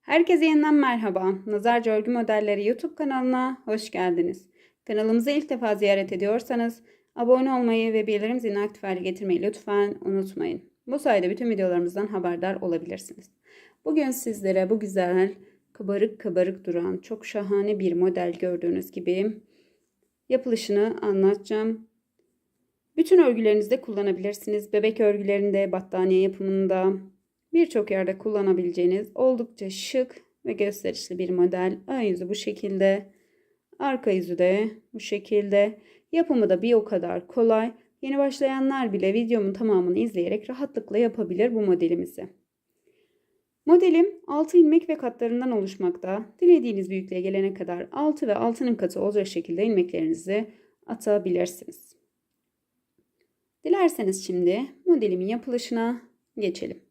Herkese yeniden merhaba. Nazarca Örgü Modelleri YouTube kanalına hoş geldiniz. Kanalımızı ilk defa ziyaret ediyorsanız abone olmayı ve bildirim zilini aktif hale getirmeyi lütfen unutmayın. Bu sayede bütün videolarımızdan haberdar olabilirsiniz. Bugün sizlere bu güzel, kabarık kabarık duran, çok şahane bir model gördüğünüz gibi yapılışını anlatacağım. Bütün örgülerinizde kullanabilirsiniz. Bebek örgülerinde, battaniye yapımında, birçok yerde kullanabileceğiniz oldukça şık ve gösterişli bir model. Ön yüzü bu şekilde. Arka yüzü de bu şekilde. Yapımı da bir o kadar kolay. Yeni başlayanlar bile videomun tamamını izleyerek rahatlıkla yapabilir bu modelimizi. Modelim 6 ilmek ve katlarından oluşmakta. Dilediğiniz büyüklüğe gelene kadar 6 ve 6'nın katı olacak şekilde ilmeklerinizi atabilirsiniz. Dilerseniz şimdi modelimin yapılışına geçelim.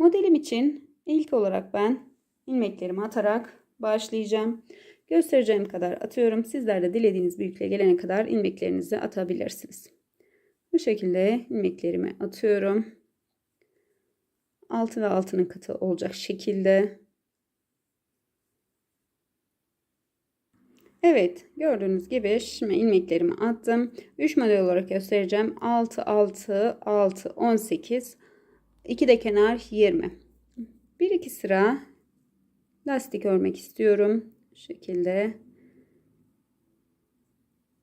Modelim için ilk olarak ben ilmeklerimi atarak başlayacağım. Göstereceğim kadar atıyorum. Sizler de dilediğiniz büyüklüğe gelene kadar ilmeklerinizi atabilirsiniz. Bu şekilde ilmeklerimi atıyorum. Altı ve altının katı olacak şekilde. Evet gördüğünüz gibi şimdi ilmeklerimi attım. 3 model olarak göstereceğim. 6, 6, 6, 18, 2 de kenar 20. 1 2 sıra lastik örmek istiyorum. Bu şekilde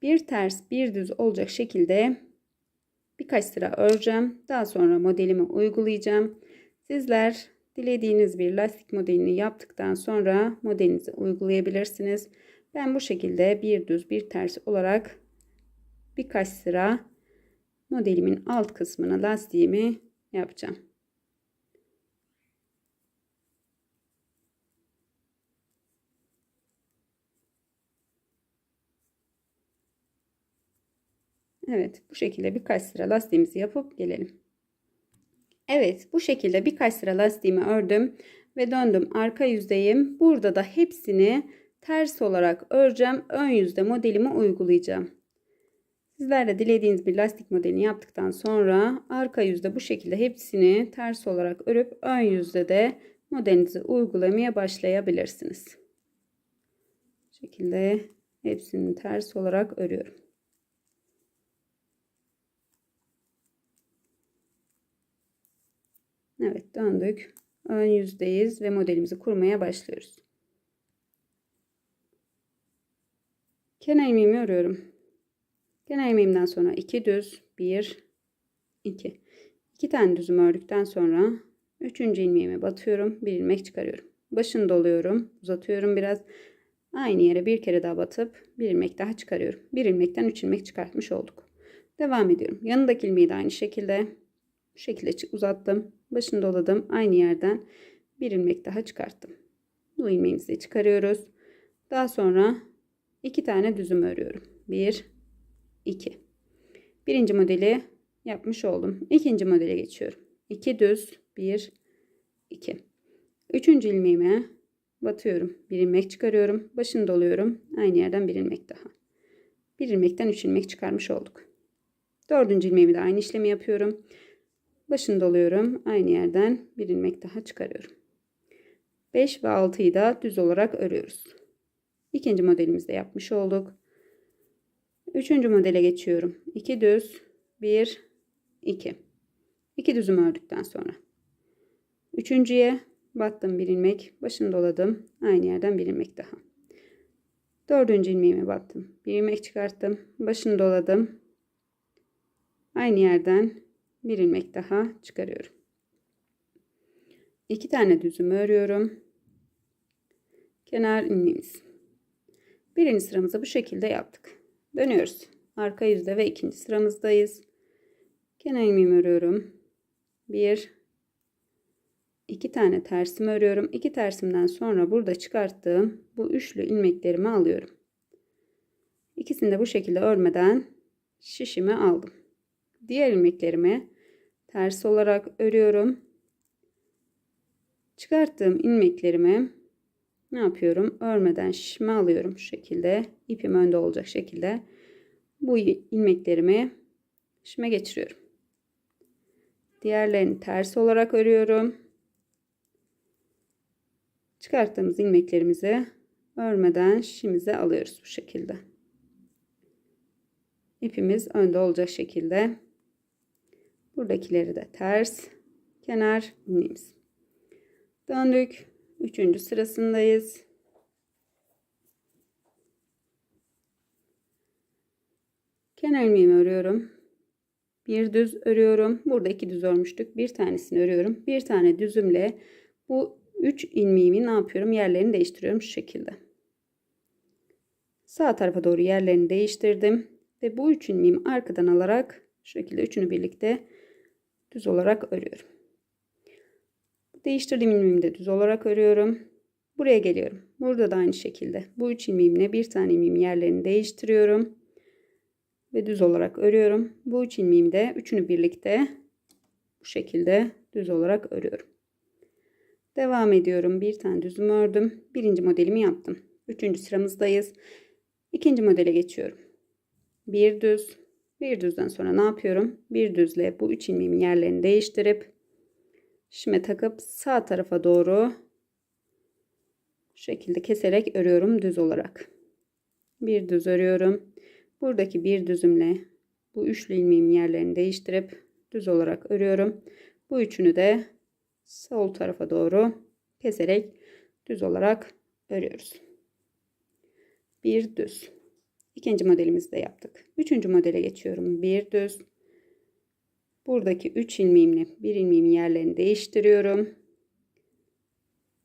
bir ters bir düz olacak şekilde birkaç sıra öreceğim. Daha sonra modelimi uygulayacağım. Sizler dilediğiniz bir lastik modelini yaptıktan sonra modelinizi uygulayabilirsiniz. Ben bu şekilde bir düz bir ters olarak birkaç sıra modelimin alt kısmına lastiğimi yapacağım. Evet bu şekilde birkaç sıra lastiğimizi yapıp gelelim. Evet bu şekilde birkaç sıra lastiğimi ördüm ve döndüm arka yüzdeyim. Burada da hepsini ters olarak öreceğim. Ön yüzde modelimi uygulayacağım. Sizler de dilediğiniz bir lastik modelini yaptıktan sonra arka yüzde bu şekilde hepsini ters olarak örüp ön yüzde de modelinizi uygulamaya başlayabilirsiniz. Bu şekilde hepsini ters olarak örüyorum. Evet döndük. Ön yüzdeyiz ve modelimizi kurmaya başlıyoruz. Kenar ilmeğimi örüyorum. Kenar ilmeğimden sonra 2 düz 1 2 2 tane düzümü ördükten sonra 3. ilmeğime batıyorum. Bir ilmek çıkarıyorum. Başını doluyorum. Uzatıyorum biraz. Aynı yere bir kere daha batıp bir ilmek daha çıkarıyorum. Bir ilmekten 3 ilmek çıkartmış olduk. Devam ediyorum. Yanındaki ilmeği de aynı şekilde bu şekilde uzattım. Başını doladım. Aynı yerden bir ilmek daha çıkarttım. Bu ilmeğimizi çıkarıyoruz. Daha sonra iki tane düzüm örüyorum. Bir, iki. Birinci modeli yapmış oldum. İkinci modele geçiyorum. İki düz, bir, iki. Üçüncü ilmeğime batıyorum. Bir ilmek çıkarıyorum. Başını doluyorum. Aynı yerden bir ilmek daha. Bir ilmekten üç ilmek çıkarmış olduk. Dördüncü ilmeğimi de aynı işlemi yapıyorum. Başını doluyorum. Aynı yerden bir ilmek daha çıkarıyorum. 5 ve 6'yı da düz olarak örüyoruz. İkinci modelimizde yapmış olduk. Üçüncü modele geçiyorum. 2 düz, 1, 2. 2 düzüm ördükten sonra. Üçüncüye battım bir ilmek. Başını doladım. Aynı yerden bir ilmek daha. Dördüncü ilmeğime battım. Bir ilmek çıkarttım. Başını doladım. Aynı yerden bir ilmek daha çıkarıyorum. İki tane düzümü örüyorum. Kenar ilmeğimiz. Birinci sıramızı bu şekilde yaptık. Dönüyoruz. Arka yüzde ve ikinci sıramızdayız. Kenar ilmeğimi örüyorum. Bir, iki tane tersimi örüyorum. İki tersimden sonra burada çıkarttığım bu üçlü ilmeklerimi alıyorum. İkisini de bu şekilde örmeden şişimi aldım. Diğer ilmeklerimi ters olarak örüyorum. Çıkarttığım ilmeklerimi ne yapıyorum? Örmeden şişme alıyorum şu şekilde. İpim önde olacak şekilde. Bu ilmeklerimi şişme geçiriyorum. Diğerlerini ters olarak örüyorum. Çıkarttığımız ilmeklerimizi örmeden şişimize alıyoruz bu şekilde. İpimiz önde olacak şekilde. Buradakileri de ters kenar ilmeğimiz. Döndük. Üçüncü sırasındayız. Kenar ilmeğimi örüyorum. Bir düz örüyorum. Burada iki düz örmüştük. Bir tanesini örüyorum. Bir tane düzümle bu üç ilmeğimi ne yapıyorum? Yerlerini değiştiriyorum şu şekilde. Sağ tarafa doğru yerlerini değiştirdim. Ve bu üç ilmeğimi arkadan alarak şu şekilde üçünü birlikte düz olarak örüyorum. Değiştirdiğim ilmeğimi de düz olarak örüyorum. Buraya geliyorum. Burada da aynı şekilde bu üç ilmeğimle bir tane ilmeğimi yerlerini değiştiriyorum. Ve düz olarak örüyorum. Bu üç ilmeğimi de üçünü birlikte bu şekilde düz olarak örüyorum. Devam ediyorum. Bir tane düzüm ördüm. Birinci modelimi yaptım. Üçüncü sıramızdayız. İkinci modele geçiyorum. Bir düz. Bir düzden sonra ne yapıyorum? Bir düzle bu üç ilmeğimin yerlerini değiştirip şişime takıp sağ tarafa doğru şu şekilde keserek örüyorum düz olarak. Bir düz örüyorum. Buradaki bir düzümle bu üçlü ilmeğimin yerlerini değiştirip düz olarak örüyorum. Bu üçünü de sol tarafa doğru keserek düz olarak örüyoruz. Bir düz. İkinci modelimizi de yaptık. Üçüncü modele geçiyorum. Bir düz. Buradaki 3 ilmeğimle bir ilmeğimin yerlerini değiştiriyorum.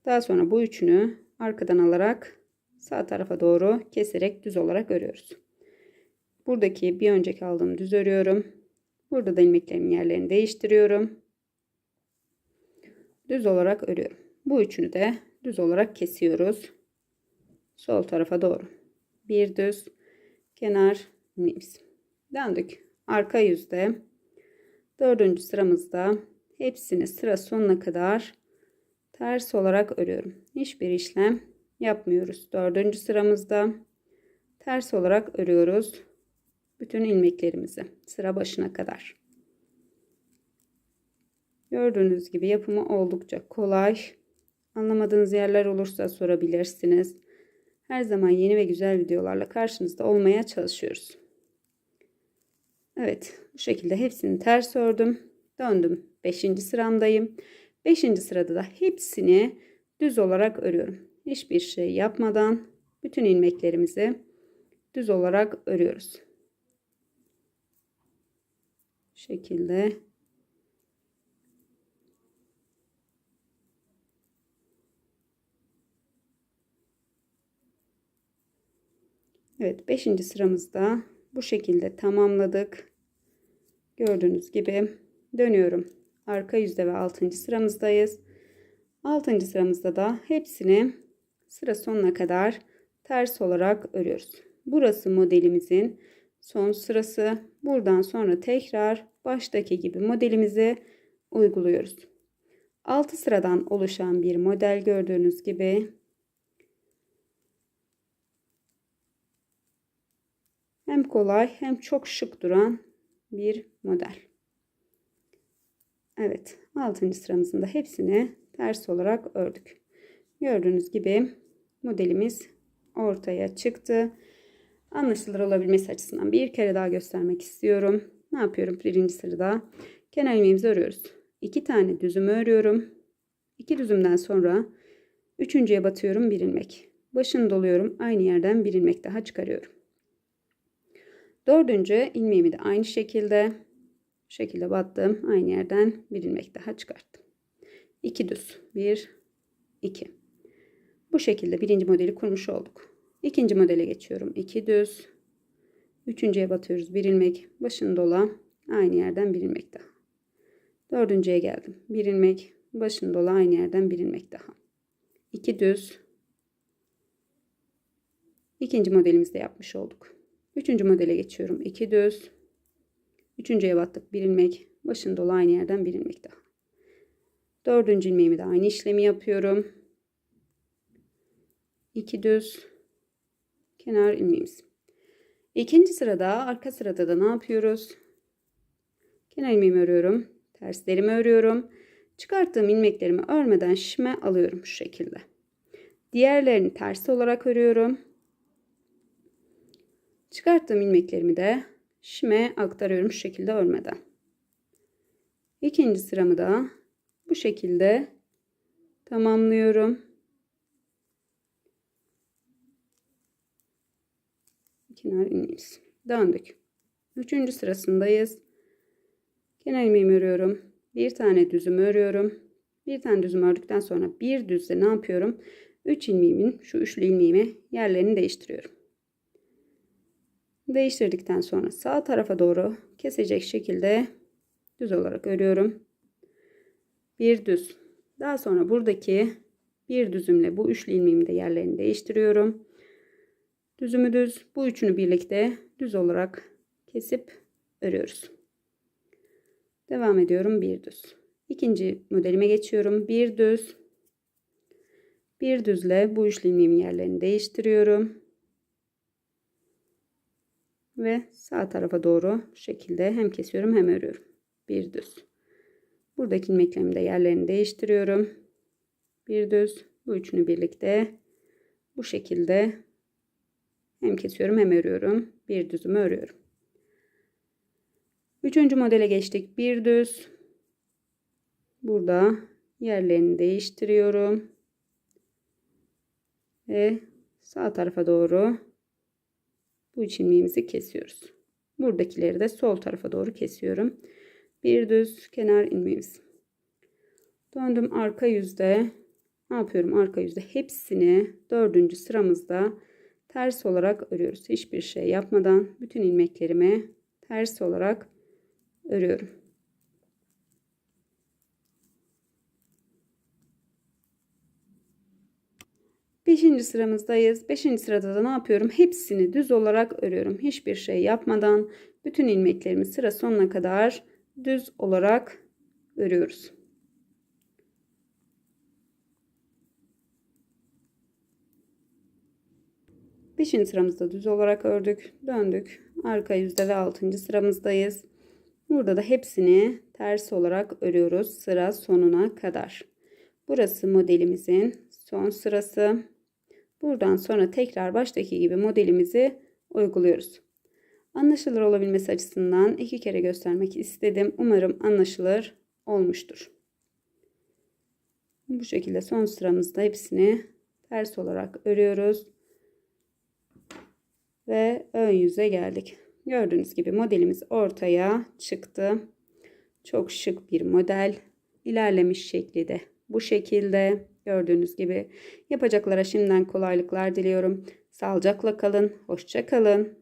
Daha sonra bu üçünü arkadan alarak sağ tarafa doğru keserek düz olarak örüyoruz. Buradaki bir önceki aldığım düz örüyorum. Burada da ilmeklerimin yerlerini değiştiriyorum. Düz olarak örüyorum. Bu üçünü de düz olarak kesiyoruz. Sol tarafa doğru. Bir düz kenar ilmeğimiz. Döndük. Arka yüzde Dördüncü sıramızda hepsini sıra sonuna kadar ters olarak örüyorum. Hiçbir işlem yapmıyoruz. Dördüncü sıramızda ters olarak örüyoruz. Bütün ilmeklerimizi sıra başına kadar. Gördüğünüz gibi yapımı oldukça kolay. Anlamadığınız yerler olursa sorabilirsiniz. Her zaman yeni ve güzel videolarla karşınızda olmaya çalışıyoruz. Evet bu şekilde hepsini ters ördüm. Döndüm 5. sıramdayım. 5. sırada da hepsini düz olarak örüyorum. Hiçbir şey yapmadan bütün ilmeklerimizi düz olarak örüyoruz. Şekilde Evet 5. sıramızda bu şekilde tamamladık. Gördüğünüz gibi dönüyorum. Arka yüzde ve 6. sıramızdayız. 6. sıramızda da hepsini sıra sonuna kadar ters olarak örüyoruz. Burası modelimizin son sırası. Buradan sonra tekrar baştaki gibi modelimizi uyguluyoruz. 6 sıradan oluşan bir model gördüğünüz gibi Hem kolay hem çok şık duran bir model. Evet 6. sıramızın da hepsini ters olarak ördük. Gördüğünüz gibi modelimiz ortaya çıktı. Anlaşılır olabilmesi açısından bir kere daha göstermek istiyorum. Ne yapıyorum? Birinci sırada kenar ilmeğimizi örüyoruz. İki tane düzümü örüyorum. İki düzümden sonra üçüncüye batıyorum bir ilmek. Başını doluyorum. Aynı yerden bir ilmek daha çıkarıyorum. Dördüncü ilmeğimi de aynı şekilde şekilde battım. Aynı yerden bir ilmek daha çıkarttım. 2 düz. 1 2. Bu şekilde birinci modeli kurmuş olduk. İkinci modele geçiyorum. 2 düz. Üçüncüye batıyoruz. Bir ilmek. Başını dola. Aynı yerden bir ilmek daha. Dördüncüye geldim. Bir ilmek. Başını dola. Aynı yerden bir ilmek daha. 2 düz. İkinci modelimizde yapmış olduk. Üçüncü modele geçiyorum. 2 düz. Üçüncüye battık. Bir ilmek. Başını dolu aynı yerden bir ilmek daha. Dördüncü ilmeğimi de aynı işlemi yapıyorum. 2 düz. Kenar ilmeğimiz. İkinci sırada arka sırada da ne yapıyoruz? Kenar ilmeğimi örüyorum. Terslerimi örüyorum. Çıkarttığım ilmeklerimi örmeden şişime alıyorum şu şekilde. Diğerlerini tersi olarak örüyorum. Çıkarttığım ilmeklerimi de şime aktarıyorum şu şekilde örmeden. İkinci sıramı da bu şekilde tamamlıyorum. Kenar ilmeğimiz. Döndük. Üçüncü sırasındayız. Kenar ilmeğimi örüyorum. Bir tane düzüm örüyorum. Bir tane düzüm ördükten sonra bir düzle ne yapıyorum? 3 ilmeğimin şu üçlü ilmeğimi yerlerini değiştiriyorum. Değiştirdikten sonra sağ tarafa doğru kesecek şekilde düz olarak örüyorum. Bir düz. Daha sonra buradaki bir düzümle bu üçlü ilmeğimi de yerlerini değiştiriyorum. Düzümü düz. Bu üçünü birlikte düz olarak kesip örüyoruz. Devam ediyorum. Bir düz. İkinci modelime geçiyorum. Bir düz. Bir düzle bu üçlü ilmeğimin yerlerini değiştiriyorum. Ve sağ tarafa doğru şu şekilde hem kesiyorum hem örüyorum. Bir düz. Buradaki ilmeklerimi de yerlerini değiştiriyorum. Bir düz. Bu üçünü birlikte bu şekilde hem kesiyorum hem örüyorum. Bir düzümü örüyorum. Üçüncü modele geçtik. Bir düz. Burada yerlerini değiştiriyorum. Ve sağ tarafa doğru bu iç ilmeğimizi kesiyoruz. Buradakileri de sol tarafa doğru kesiyorum. Bir düz kenar ilmeğimiz. Döndüm arka yüzde. Ne yapıyorum arka yüzde? Hepsini dördüncü sıramızda ters olarak örüyoruz. Hiçbir şey yapmadan bütün ilmeklerimi ters olarak örüyorum. Beşinci sıramızdayız. Beşinci sırada da ne yapıyorum? Hepsini düz olarak örüyorum. Hiçbir şey yapmadan bütün ilmeklerimi sıra sonuna kadar düz olarak örüyoruz. Beşinci sıramızda düz olarak ördük. Döndük. Arka yüzde ve altıncı sıramızdayız. Burada da hepsini ters olarak örüyoruz sıra sonuna kadar. Burası modelimizin son sırası. Buradan sonra tekrar baştaki gibi modelimizi uyguluyoruz. Anlaşılır olabilmesi açısından iki kere göstermek istedim. Umarım anlaşılır olmuştur. Bu şekilde son sıramızda hepsini ters olarak örüyoruz. Ve ön yüze geldik. Gördüğünüz gibi modelimiz ortaya çıktı. Çok şık bir model. İlerlemiş şekli de bu şekilde. Gördüğünüz gibi yapacaklara şimdiden kolaylıklar diliyorum. Sağlıcakla kalın. Hoşça kalın.